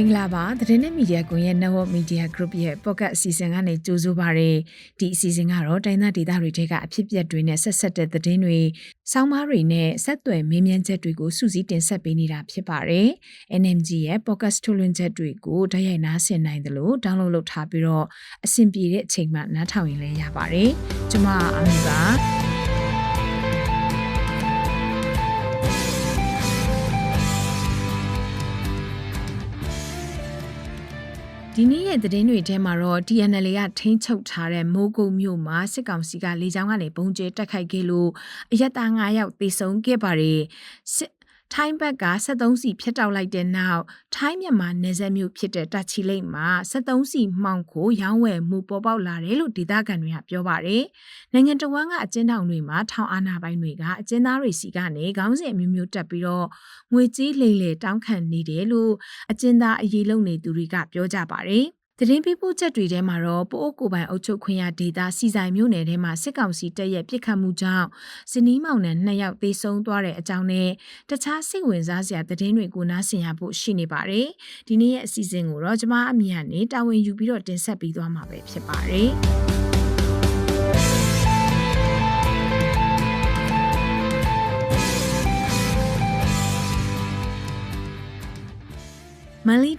င်္ဂလာပါသတင်းနဲ့မီဒီယာကွန်ရဲ့ Network Media Group ရဲ့ Podcast အစီအစဉ်ကနေကြိုဆိုပါရယ်ဒီအစီအစဉ်ကတော့တိုင်းသားဒေသတွေထဲကအဖြစ်အပျက်တွေနဲ့ဆက်ဆက်တဲ့သတင်းတွေစောင်းမားတွေနဲ့ဆက်သွယ်မေးမြန်းချက်တွေကိုစူးစီးတင်ဆက်ပေးနေတာဖြစ်ပါတယ် NMG ရဲ့ Podcast ထုတ်လွှင့်ချက်တွေကိုတိုက်ရိုက်နားဆင်နိုင်တယ်လို့ download လုပ်ထားပြီးတော့အဆင်ပြေတဲ့အချိန်မှနားထောင်ရင်လည်းရပါတယ်ကျွန်မအမီပါ ဒီနေ့ရဲ့သတင်းတွေထဲမှာတော့ TNL ကထိန်းချုပ်ထားတဲ့မိုးကုတ်မြို့မှာစစ်ကောင်စီကလေကြောင်းကနေပုံကျဲတက်ခိုက်ခဲ့လို့အရက်သား9ယောက်သေဆုံးခဲ့ပါတယ်စစ် ထိုင်းဘက်က73စီဖျက်တောက်လိုက်တဲ့နောက်ထိုင်းမြန်မာနယ်စပ်မြို့ဖြစ်တဲ့တာချီလိတ်မှာ73စီမှောင်ခိုရောင်းဝယ်မှုပေါ်ပေါက်လာတယ်လို့ဒေသခံတွေကပြောပါတယ်။နိုင်ငံတော်ဝန်ကအကျဉ်းထောင်တွေမှာထောင်အာဏာပိုင်တွေကအကျဉ်းသားတွေစီကနေခေါင်းစဉ်အမျိုးမျိုးတက်ပြီးတော့ငွေကြေးလိမ်လည်တောင်းခံနေတယ်လို့အကျဉ်းသားအရေးလုံနေသူတွေကပြောကြပါတယ်။ သတင်းပေးပို့ချက်တွေထဲမှာတော့ပိုအိုကိုပိုင်အုပ်ချုပ်ခွင့်ရဒေသစီဆိုင်မြို့နယ်ထဲမှာစစ်ကောင်စီတပ်ရဲ့ပစ်ခတ်မှုကြောင့်ဇနီးမောင်နှံနှစ်ယောက်သေဆုံးသွားတဲ့အကြောင်းနဲ့တခြားစိတ်ဝင်စားစရာသတင်းတွေကိုနားဆင်ရဖို့ရှိနေပါတယ်။ဒီနေ့ရဲ့အစီအစဉ်ကိုတော့ကျွန်မအမြင်ကနေတာဝန်ယူပြီးတော့တင်ဆက်ပေးသွားမှာပဲဖြစ်ပါတယ်။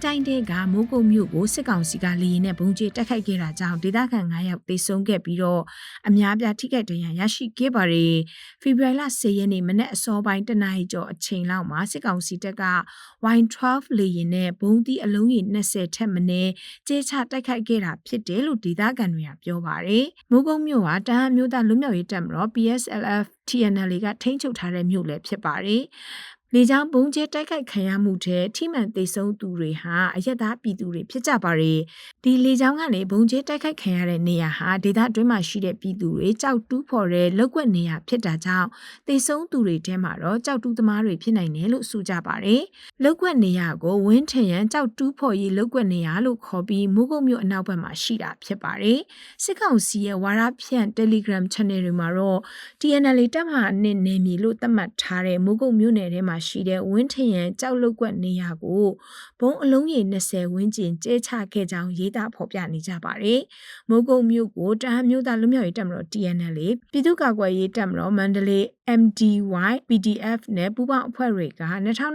တိုင်းတဲကမိုးကုတ်မြို့ကိုစစ်ကောင်စီကလေရင်နဲ့ဘုံကျဲတက်ခိုက်ခဲ့တာကြောင့်ဒေသခံ9ယောက်သေဆုံးခဲ့ပြီးတော့အများပြားထိခိုက်ဒဏ်ရာရရှိခဲ့ပါတယ်။ဖေဖော်ဝါရီလ10ရက်နေ့မနက်အစောပိုင်းတနာရီကျော်အချိန်လောက်မှာစစ်ကောင်စီတပ်က Y12 လေရင်နဲ့ဘုံတီအလုံးကြီး20ထက်မနည်းကျဲချတိုက်ခိုက်ခဲ့တာဖြစ်တယ်လို့ဒေသခံတွေကပြောပါတယ်။မိုးကုတ်မြို့ဟာတဟန်းမျိုးသားလူမျိုးရေးတပ်မတော် PSLF TNL ကထိန်းချုပ်ထားတဲ့မြို့လည်းဖြစ်ပါတယ်။ လေကြောင်းဘုံကျဲတိုက်ခိုက်ခံရမှုတဲ့ထိမှန်သိဆုံးသူတွေဟာအရက်သားပြည်သူတွေဖြစ်ကြပါတယ်။ဒီလေကြောင်းကနေဘုံကျဲတိုက်ခိုက်ခံရတဲ့နေရာဟာဒေသအတွင်းမှာရှိတဲ့ပြည်သူတွေကြောက်တူးဖော်တဲ့လောက်ွက်နေရာဖြစ်တာကြောင့်သိဆုံးသူတွေထဲမှာတော့ကြောက်တူးသမားတွေဖြစ်နိုင်တယ်လို့ဆိုကြပါတယ်။လောက်ွက်နေရာကိုဝင်းထင်ရန်ကြောက်တူးဖော်ရေးလောက်ွက်နေရာလို့ခေါ်ပြီးမုကုတ်မြို့အနောက်ဘက်မှာရှိတာဖြစ်ပါတယ်။စစ်ကောင်စီရဲ့ဝါရဖြန့် Telegram Channel တွေမှာတော့ TNL တပ်မဟာအနစ်နေမည်လို့သတ်မှတ်ထားတဲ့မုကုတ်မြို့နယ်ထဲမှာရှိတဲ့ဝင်းထရန်ကြောက်လုတ်ကွက်နေရာကိုဘုံအလုံးရေ20ဝန်းကျင်ကျဲချခဲ့ကြောင်းရေးသားဖော်ပြနေကြပါတယ်။မိုးကုတ်မြို့ကိုတဟန်းမြို့သားလူမျိုးရေးတပ်မတော် TNL ပြည်သူ့ကာကွယ်ရေးတပ်မတော်မန္တလေး MDY PDF နဲ့ပူးပေါင်းအဖွဲ့တွေက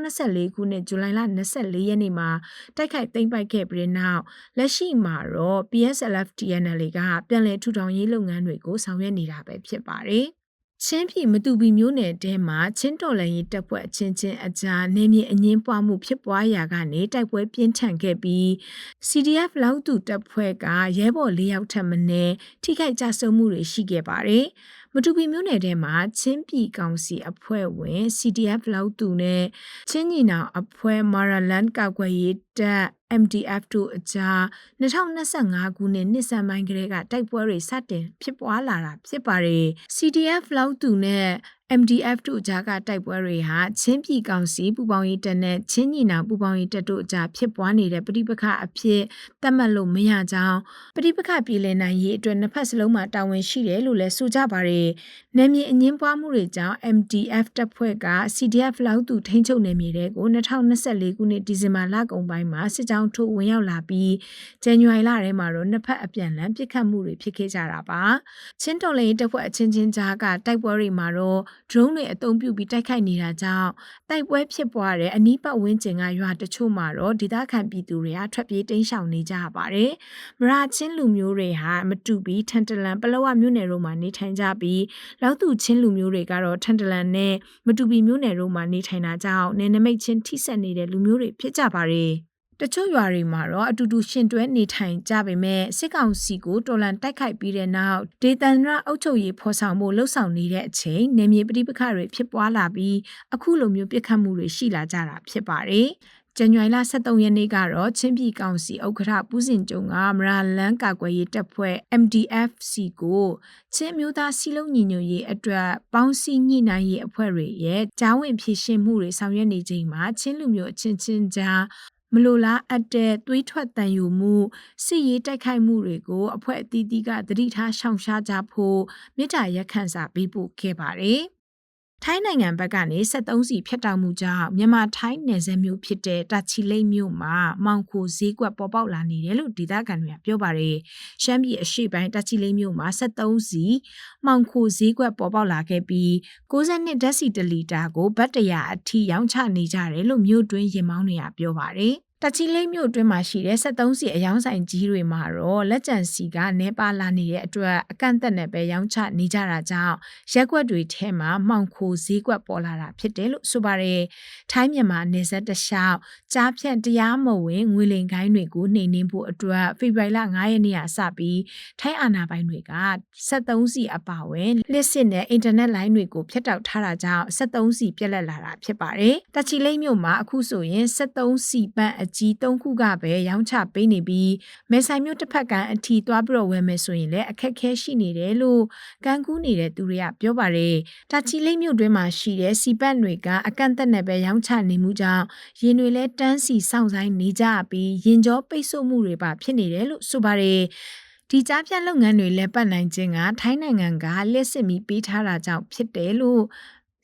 2024ခုနှစ်ဇူလိုင်လ24ရက်နေ့မှာတိုက်ခိုက်သိမ်းပိုက်ခဲ့ပြီးနောက်လက်ရှိမှာတော့ PSLF TNL ကပြန်လည်ထူထောင်ရေးလုပ်ငန်းတွေကိုဆောင်ရွက်နေတာပဲဖြစ်ပါတယ်။ ချင်းပြည်မတူပီမျိုးနယ်တဲမှာချင်းတော်လန်ရေးတပ်ဖွဲ့အချင်းချင်းအကြားနေမြေအငင်းပွားမှုဖြစ်ပွားရာကနေတိုက်ပွဲပြင်းထန်ခဲ့ပြီး CDF လောက်တူတပ်ဖွဲ့ကရဲဘော်၄ယောက်ထပ်မင်းထိခိုက်ကြဆုံးမှုတွေရှိခဲ့ပါတယ်။ မတူပီမြို့နယ်ထဲမှာချင်းပြည်ကောင်စီအဖွဲ့ဝင် CDF လောက်တူနဲ့ချင်းညီနောင်အဖွဲ့ Maraland ကောက်ွယ်ရေးတပ် MDF တို့အကြား2025ခုနှစ်နှစ်စံပိုင်းကလေးကတိုက်ပွဲတွေစတင်ဖြစ်ပွားလာတာဖြစ်ပါတယ်။ CDF လောက်တူနဲ့ MDF တို့ကြားကတိုက်ပွဲတွေဟာချင်းပြည်ကောင်စီပူပေါင်းရေးတပ်နဲ့ချင်းညီနောင်ပူပေါင်းရေးတပ်တို့ကြားဖြစ်ပွားနေတဲ့ပဋိပက္ခအဖြစ်သတ်မှတ်လို့မရကြောင်းပဋိပက္ခပြည်လည်နိုင်ရေးအတွက်နှစ်ဖက်စလုံးမှာတာဝန်ရှိတယ်လို့လည်းဆိုကြပါတယ်။နယ်မြေအငင်းပွားမှုတွေကြောင့် MDF တပ်ဖွဲ့က CDF လောက်သူထိန်းချုပ်နယ်မြေတွေကို2024ခုနှစ်ဒီဇင်ဘာလကုန်ပိုင်းမှာစစ်ကြောင်းထိုးဝင်ရောက်လာပြီးဇန်နဝါရီလထဲမှာတော့နှစ်ဖက်အပြန်အလှန်ပစ်ခတ်မှုတွေဖြစ်ခဲ့ကြတာပါ။ချင်းတော်လေးတပ်ဖွဲ့အချင်းချင်းကြားကတိုက်ပွဲတွေမှာတော့ drone တွေအသုံးပြုပြီးတိုက်ခိုက်နေတာကြောင့်တိုက်ပွဲဖြစ်ပွားတဲ့အနီးပတ်ဝန်းကျင်ကရွာတချို့မှာတော့ဒေသခံပြည်သူတွေကထွက်ပြေးတိမ်းရှောင်နေကြပါတယ်။မရာချင်းလူမျိုးတွေဟာမတူပြီးထန်တလန်ပလောဝမြို့နယ်တို့မှာနေထိုင်ကြပြီးလောက်သူချင်းလူမျိုးတွေကတော့ထန်တလန်နဲ့မတူပီမြို့နယ်တို့မှာနေထိုင်တာကြောင့်နယ်နိမိတ်ချင်းထိစပ်နေတဲ့လူမျိုးတွေဖြစ်ကြပါတယ်။ တချို့ရွာတွေမှာတော့အတူတူရှင်တွဲနေထိုင်ကြပေမဲ့စစ်ကောင်စီကိုတော်လန်တိုက်ခိုက်ပြီးတဲ့နောက်ဒေသန္တရအုပ်ချုပ်ရေးဖော်ဆောင်မှုလှုပ်ဆောင်နေတဲ့အချိန်နေမြေပဋိပက္ခတွေဖြစ်ပွားလာပြီးအခုလိုမျိုးပြစ်ခတ်မှုတွေရှိလာကြတာဖြစ်ပါတယ်။ဇန်နဝါရီလ23ရက်နေ့ကတော့ချင်းပြည်ကောင်စီဥက္ကဋ္ဌပူးစင်ကျုံကမရာလန်ကာကွယ်ရေးတပ်ဖွဲ့ MDFC ကိုချင်းမျိုးသားစီလုံးညီညွတ်ရေးအတွက်ပေါင်းစည်းညှိနှိုင်းရေးအဖွဲ့တွေရဲ့ကြားဝင်ဖြည့်ရှင်းမှုတွေဆောင်ရွက်နေချိန်မှာချင်းလူမျိုးအချင်းချင်းကြား မလိုလားအပ်တဲ့သွေးထွက်တန်ယူမှုစစ်ရေးတိုက်ခိုက်မှုတွေကိုအဖွဲ့အသီးသီးကသတိထားရှောင်ရှားကြဖို့မြစ်တာရက်ခန့်စာပေးပို့ခဲ့ပါတယ်။ထိုင်းနိုင်ငံဘက်ကနေ73စီဖျက်တောက်မှုကြောင့်မြန်မာထိုင်းနယ်စပ်မြို့ဖြစ်တဲ့တာချီလိတ်မြို့မှာမောင်ခိုဈေးကွက်ပေါ်ပေါက်လာနေတယ်လို့ဒေသခံတွေကပြောပါတယ်။ရှမ်းပြည်အရှေ့ပိုင်းတာချီလိတ်မြို့မှာ73စီမောင်ခိုဈေးကွက်ပေါ်ပေါက်လာခဲ့ပြီး62ဓာတ်စီတလီတာကိုဘတ်တရာအထိရောင်းချနေကြတယ်လို့မြို့တွင်းရင်မောင်းတွေကပြောပါတယ်။ တချီလိတ်မြို့အတွင်းမှာရှိတဲ့73စီအယောင်းဆိုင်ကြီးတွေမှာတော့လက်ကျန်စီကနေပါလာနေတဲ့အတွက်အကန့်အသတ်နဲ့ပဲရောင်းချနေကြတာကြောင့်ရက်ကွက်တွေထဲမှာမှောင်ခိုဈေးကွက်ပေါ်လာတာဖြစ်တယ်လို့ဆိုပါတယ်။ထိုင်းမြန်မာနေဆက်တလျှောက်ကြားဖြန့်တရားမဝင်ငွေလိမ်ကိုင်းတွေကိုနှိမ်နင်းဖို့အတွက်ဖေဖော်ဝါရီလ9ရက်နေ့ကစပြီးထိုင်းအာဏာပိုင်တွေက73စီအပါအဝင်လက်စစ်နဲ့အင်တာနက်လိုင်းတွေကိုဖျက်တောက်ထားတာကြောင့်73စီပြက်လက်လာတာဖြစ်ပါတယ်။တချီလိတ်မြို့မှာအခုဆိုရင်73စီပန့်အကြီး၃ခုကပဲရောင်းချပေးနေပြီးမဲဆိုင်မြို့တစ်ဖက်ကန်အထီသွားပြီးတော့ဝယ်မယ်ဆိုရင်လည်းအခက်ခဲရှိနေတယ်လို့ကန်ကူးနေတဲ့သူတွေကပြောပါတယ်။တာချီလိတ်မြို့တွင်းမှာရှိတဲ့စီပတ်တွေကအကန့်အသတ်နဲ့ပဲရောင်းချနေမှုကြောင့်ရင်တွေလည်းတန်းစီစောင့်ဆိုင်နေကြပြီးရင်ကြောပိတ်ဆို့မှုတွေပါဖြစ်နေတယ်လို့ဆိုပါတယ်။ဒီကြားပြတ်လုပ်ငန်းတွေလည်းပတ်နိုင်ခြင်းကထိုင်းနိုင်ငံကလက်စစ်မီပေးထားတာကြောင့်ဖြစ်တယ်လို့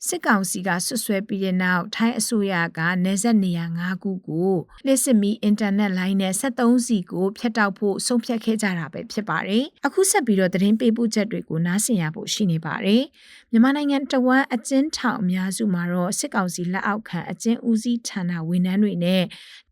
စစ်ကောင်စီကဆွဆွဲပြီးတဲ့နောက်ထိုင်းအစိုးရကနေဆက်နေရ၅ခုကိုလစ်စစ်မီအင်တာနက်လိုင်းနဲ့73စီကိုဖျက်တောက်ဖို့ဆုံးဖြတ်ခဲ့ကြတာပဲဖြစ်ပါတယ်။အခုဆက်ပြီးတော့သတင်းပေးပို့ချက်တွေကိုနားဆင်ရဖို့ရှိနေပါတယ်။ မြန်မာနိုင်ငံတဝမ်းအကျဉ်းထောင်အများစုမှာတော့စစ်ကောင်စီလက်အောက်ခံအကျဉ်းဦးစီးဌာနဝန်ထမ်းတွေနဲ့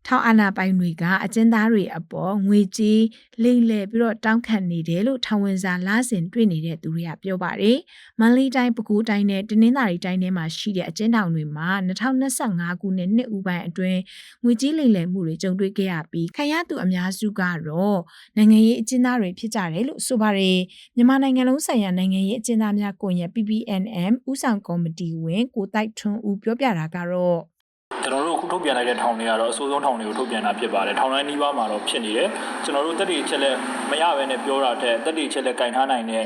ထောင်အာဏာပိုင်တွေကအကျဉ်းသားတွေအပေါ်ငွေကြေးလိမ့်လဲပြီးတော့တောင်းခံနေတယ်လို့ထောင်ဝင်စာလာစဉ်တွေ့နေတဲ့သူတွေကပြောပါတယ်။မန္တလေးတိုင်းပဲခူးတိုင်းနဲ့တနင်္သာရီတိုင်းထဲမှာရှိတဲ့အကျဉ်းထောင်တွေမှာ2025ခုနှစ်နှစ်ဦးပိုင်းအတွင်းငွေကြေးလိမ့်လဲမှုတွေကြုံတွေ့ခဲ့ရပြီးခံရသူအများစုကတော့နိုင်ငံရေးအကျဉ်းသားတွေဖြစ်ကြတယ်လို့ဆိုပါတယ်။မြန်မာနိုင်ငံလုံးဆိုင်ရာနိုင်ငံရေးအကျဉ်းသားများကွန်ရက် PPNM ဦးဆောင်ကော်မတီဝင်ကိုတိုက်ထွန်းဦးပြောပြတာကတော့ကျွန်တော်တို့အခုထုတ်ပြန်လိုက်တဲ့ထောင်တွေကတော့အဆိုးဆုံးထောင်တွေကိုထုတ်ပြန်တာဖြစ်ပါတယ်ထောင်တိုင်းနှီးပါးမှာတော့ဖြစ်နေတယ်ကျွန်တော်တို့တက်တီချက်လက်မရဘဲနဲ့ပြောတာတဲ့တက်တီချက်လက်ကင်ထားနိုင်တဲ့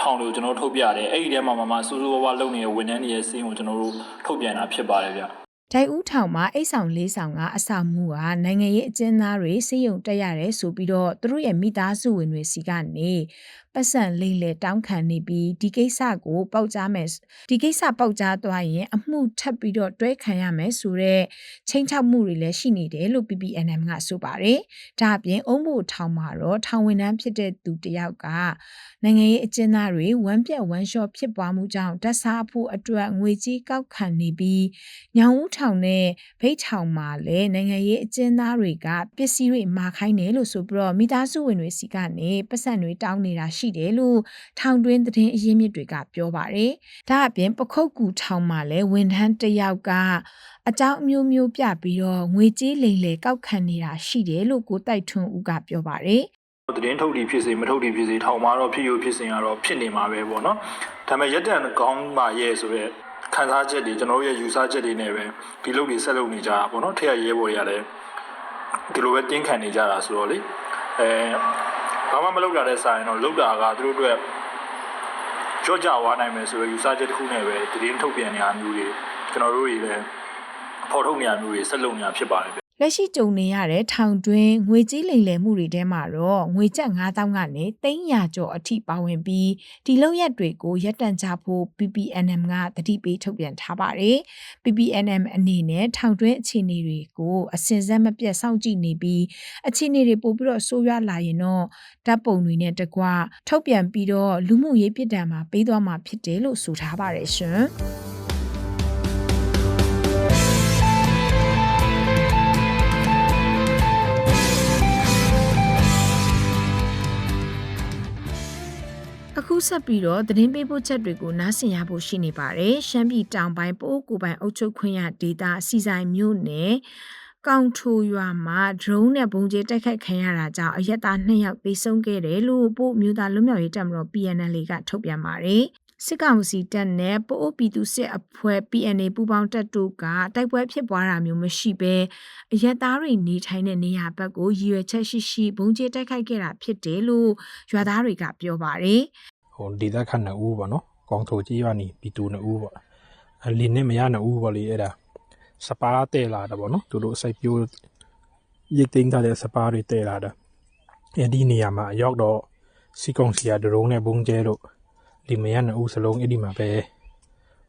ထောင်တွေကိုကျွန်တော်တို့ထုတ်ပြတယ်အဲ့ဒီထဲမှာမှမှစူးစူးဝါးဝါလုပ်နေတဲ့ဝန်ထမ်းတွေရဲ့စီးရင်ကိုကျွန်တော်တို့ထုတ်ပြန်တာဖြစ်ပါတယ်ဗျဒိုင်ဦးထောင်မှာအိတ်ဆောင်လေးဆောင်ကအဆောင်မှုကနိုင်ငံရေးအကျဉ်းသားတွေစေယုံတက်ရတယ်ဆိုပြီးတော့သူတို့ရဲ့မိသားစုဝင်တွေစီကနေပတ်စံလိမ့်လေတောင်းခံနေပြီးဒီကိစ္စကိုပေါက်ကြားမယ်ဒီကိစ္စပေါက်ကြားသွားရင်အမှုထပ်ပြီးတော့တွဲခံရမယ်ဆိုတော့ချိန်ချောက်မှုတွေလည်းရှိနေတယ်လို့ PPNM ကဆိုပါတယ်။ဒါအပြင်အုံးဖို့ထောင်မှာတော့ထောင်ဝင်နှန်းဖြစ်တဲ့သူတယောက်ကနိုင်ငံရေးအကျဉ်းသားတွေဝမ်းပြက်ဝမ်းလျှော့ဖြစ်ပွားမှုကြောင့်တက်စားဖို့အတွက်ငွေကြီးကောက်ခံနေပြီးညောင်ဦးထောင်နဲ့ဗိတ်ထောင်မှာလည်းနိုင်ငံရေးအကျဉ်းသားတွေကပစ္စည်းတွေမာခိုင်းတယ်လို့ဆိုပြီးတော့မိသားစုဝင်တွေစီကနေပတ်စံတွေတောင်းနေတာရှိတယ်လို့ထောင်တွင်းသတင်းအရင်းမြစ်တွေကပြောပါတယ်။ဒါအပြင်ပခုတ်ကူထောင်မှာလည်းဝန်ထမ်းတစ်ယောက်ကအကြောင်းအမျိုးမျိုးပြပြီးတော့ငွေကြေးလိမ်လည်ကောက်ခံနေတာရှိတယ်လို့ကိုတိုက်ထွန်းဦးကပြောပါတယ်။သတင်းထုတ်တီဖြစ်စေမထုတ်တီဖြစ်စေထောင်မှာတော့ဖြစ်ရဖြစ်စဉ်ကတော့ဖြစ်နေမှာပဲပေါ့နော်ဒါပေမဲ့ရက်တန်ကောင်းပါရဲ့ဆိုတော့ခံစားချက်တွေကျွန်တော်တို့ရဲ့ယူဆချက်တွေနဲ့ပဲဒီလုပ်တွေဆက်လုပ်နေကြတာပေါ့နော်ထက်ရရဲဘော်တွေကလည်းဒီလိုပဲတင်းခံနေကြတာဆိုတော့လေအဲ ဘာမှမလုပ်တာတဲ့စာရင်တော့လုပ်တာကသူတို့အတွက်ကြော့ကြဝါနိုင်မယ်ဆိုတော့ယူဆချက်တစ်ခုနဲ့ပဲသတင်းထုတ်ပြန်နေရမျိုးတွေကျွန်တော်တို့တွေလည်းဖော်ထုတ်နေရမျိုးတွေဆက်လုပ်နေတာဖြစ်ပါတယ် လက်ရှိကြုံနေရတဲ့ထောင်တွင်းငွေကြေးလိမ်လည်မှုတွေထဲမှာတော့ငွေကျပ်9000ကနေ300ကျော်အထိပါဝင်ပြီးဒီလောက်ရက်တွေကိုရပ်တန့်ကြဖို့ PPNM ကတတိပေးထုတ်ပြန်ထားပါတယ်။ PPNM အနေနဲ့ထောင်တွင်းအခြေအနေတွေကိုအစင်စက်မပြတ်စောင့်ကြည့်နေပြီးအခြေအနေတွေပို့ပြီးတော့ဆိုးရွားလာရင်တော့ဓာတ်ပုံတွေနဲ့တကွထုတ်ပြန်ပြီးတော့လူမှုရေးပြည်တံမှာပေးသွားမှာဖြစ်တယ်လို့ဆိုထားပါတယ်ရှင်။ ခုဆက်ပြီးတော့သတင်းပေးပို့ချက်တွေကိုနားဆင်ရဖို့ရှိနေပါတယ်။ရှမ်းပြည်တောင်ပိုင်းပိုးကိုပိုင်အုပ်ချုပ်ခွင့်ရဒေသစီဆိုင်မြို့နယ်ကောင်ထိုရွာမှာ drone နဲ့ပုံကျဲတိုက်ခိုက်ခံရတာကြောင့်အရက်သား2ယောက်သေဆုံးခဲ့တယ်လို့ပို့မျိုးသားလွတ်မြောက်ရေးတပ်မတော် PNL ကထုတ်ပြန်ပါတယ်။စစ်ကောင်စီတပ်နဲ့ပိုအိုပြည်သူစစ်အဖွဲ့ PNA ပူးပေါင်းတပ်တို့ကတိုက်ပွဲဖြစ်ပွားတာမျိုးမရှိဘဲအရက်သားတွေနေထိုင်တဲ့နေရာဘက်ကိုရည်ရွယ်ချက်ရှိရှိဘုံကျဲတိုက်ခိုက်ခဲ့တာဖြစ်တယ်လို့ရွာသားတွေကပြောပါတယ်။ ဟိုဒေသခတ်နှစ်ဦးပေါ့နော်ကောင်းထိုကြီးကနေပြည်သူနှစ်ဦးပေါ့အလင်းနဲ့မရနှစ်ဦးပေါ့လေအဲ့ဒါစပါးတဲလာတာပေါ့နော်သူတို့စိုက်ပျိုးရိတ်သိမ်းထားတဲ့စပါးတွေတဲလာတာအဲ့ဒီနေရာမှာရောက်တော့စီကုံစီယာဒရုံးနဲ့ဘုံကျဲတို့ဒီမရနှစ်ဦးစလုံးအဲ့ဒီမှာပဲ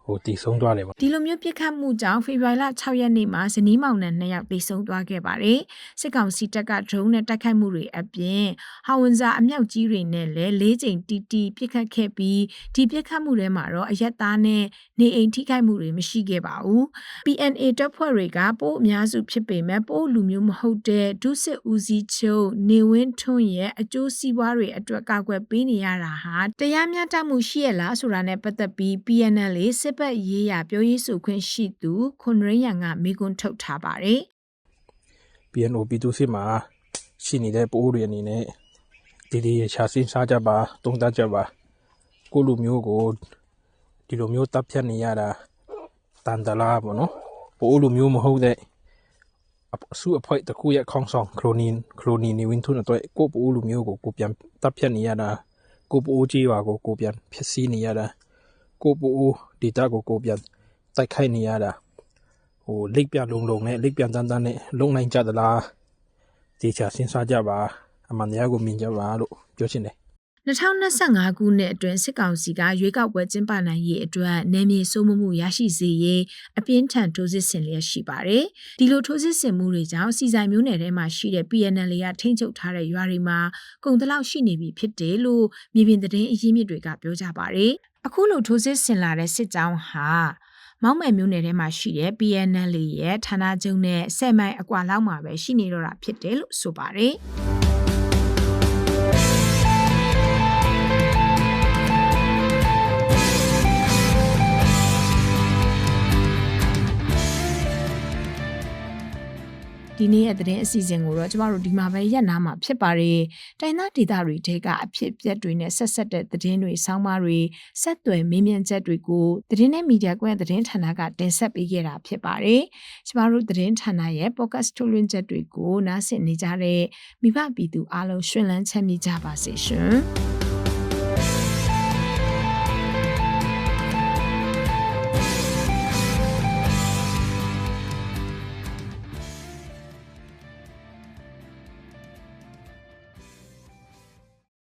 ဟဟိုတည်ဆုံးသွားတယ်ပေါ့ဒီလိုမျိုးပြစ်ခတ်မှုကြောင့်ဖေဖော်ဝါရီလ6ရက်နေ့မှာဇနီးမောင်နှံ2ယောက်တိတ်ဆုံးသွားခဲ့ပါတယ်။စစ်ကောင်စီတပ်ကဒရုန်းနဲ့တိုက်ခိုက်မှုတွေအပြင်ဟာဝန်ဇာအမြောက်ကြီးတွေနဲ့လည်း၄ချိန်တီတီပြစ်ခတ်ခဲ့ပြီးဒီပြစ်ခတ်မှုတွေမှာတော့အရက်သားနဲ့နေအိမ်ထိခိုက်မှုတွေမရှိခဲ့ပါဘူး။ PNA တပ်ဖွဲ့တွေကပို့အများစုဖြစ်ပေမဲ့ပို့လူမျိုးမဟုတ်တဲ့ဒုစစ်ဦးစီးချုပ်နေဝင်းထွန်းရဲ့အကျိုးစီးပွားတွေအတွက်ကာကွယ်ပေးနေရတာဟာတရားမျှတမှုရှိရလားဆိုတာနဲ့ပတ်သက်ပြီး PNL စစ်ဘက်ရေးရာပြောရေးဆိုခွင့်ရှိသူခွန်ရင်းရန်ကမိကွန်းထုတ်ထားပါတယ် PNO ပြည်သူစစ်မှာရှိနေတဲ့ပိုးတွေအနေနဲ့ဒီဒီရရှာစင်းစားကြပါတုံးတကြပါကိုလူမျိုးကိုဒီလိုမျိုးတပ်ဖြတ်နေရတာတန်တလားပေါ့နော်ပိုးလူမျိုးမဟုတ်တဲ့အပစုအဖွဲ့တစ်ခုရဲ့ခေါင်းဆောင်ခရိုနီခရိုနီနေဝင်ထုံးတော့ကိုပိုးလူမျိုးကိုကိုပြန်တပ်ဖြတ်နေရတာကိုပိုးကြီးပါကိုကိုပြန်ဖြစ်စီနေရတာ ကိုပိုးဒေတာကိုကိုပြန်တိုက်ခိုက်နေရတာဟိုလိပ်ပြလုံးလုံးနဲ့လိပ်ပြတန်းတန်းနဲ့လုံနိုင်ကြသလားတေချာစဉ်းစားကြပါအမှန်တရားကိုမြင်ကြပါလို့ပြောချင်တယ်2025ခုနှစ်အတွင်းစစ်ကောင်စီကရွေးကောက်ပွဲကျင်းပနိုင်ရေးအတွက်နယ်မြေစိုးမိုးမှုရရှိစေရေးအပြင်းထန်ထိုးစစ်ဆင်လျက်ရှိပါတယ်။ဒီလိုထိုးစစ်ဆင်မှုတွေကြောင့်စီဆိုင်မျိုးနယ်ထဲမှာရှိတဲ့ PNL ကထိန်းချုပ်ထားတဲ့ရွာတွေမှာကုန်တလောက်ရှိနေပြီဖြစ်တယ်လို့မြေပြင်သတင်းအရင်းမြစ်တွေကပြောကြပါတယ်။ အခုလိုထိုးစစ်ဆင်လာတဲ့စစ်ကြောင်းဟာမောက်မယ်မျိုးနယ်ထဲမှာရှိတဲ့ PNL ရဲ့ဌာနချုပ်နဲ့10မိုင်အကွာလောက်မှာပဲရှိနေတော့တာဖြစ်တယ်လို့ဆိုပါတယ်။ ဒီနေ့ရဲ့သတင်းအစီအစဉ်ကိုတော့ကျမတို့ဒီမှာပဲရက်နာမှာဖြစ်ပါတယ်။တိုင်းသားဒေသတွေထဲကအဖြစ်အပျက်တွေနဲ့ဆက်ဆက်တဲ့သတင်းတွေဆောင်းပါးတွေဆက်သွယ်မေးမြန်းချက်တွေကိုသတင်းနဲ့မီဒီယာကွဲသတင်းဌာနကတင်ဆက်ပေးခဲ့တာဖြစ်ပါတယ်။ကျမတို့သတင်းဌာနရဲ့ podcast ထုတ်လွှင့်ချက်တွေကိုနားဆင်နေကြတဲ့မိဘပြည်သူအားလုံးရှင်လန်းချမ်းမြေ့ကြပါစေရှင်။